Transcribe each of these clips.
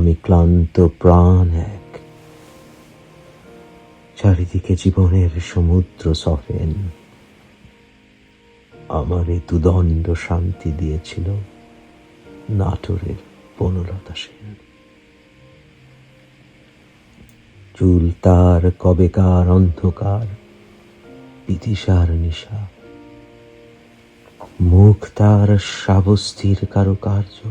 আমি ক্লান্ত প্রাণ এক। চারিদিকে জীবনের সমুদ্র সফেন। আমারে দুদণ্ড শান্তি দিয়েছিল নাটোরের বনলতা সেন। চুল তার কবেকার অন্ধকার বিদিশার নিশা। মুখ তার সাবস্থির কারুকার্য।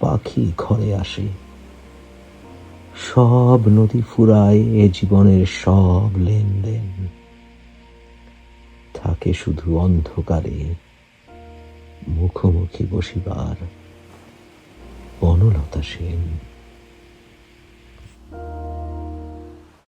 পাখি ঘরে আসে। সব নদী ফুরায় এ জীবনের সব লেনদেন। থাকে শুধু অন্ধকারে মুখোমুখি বসিবার অনলতা সেন।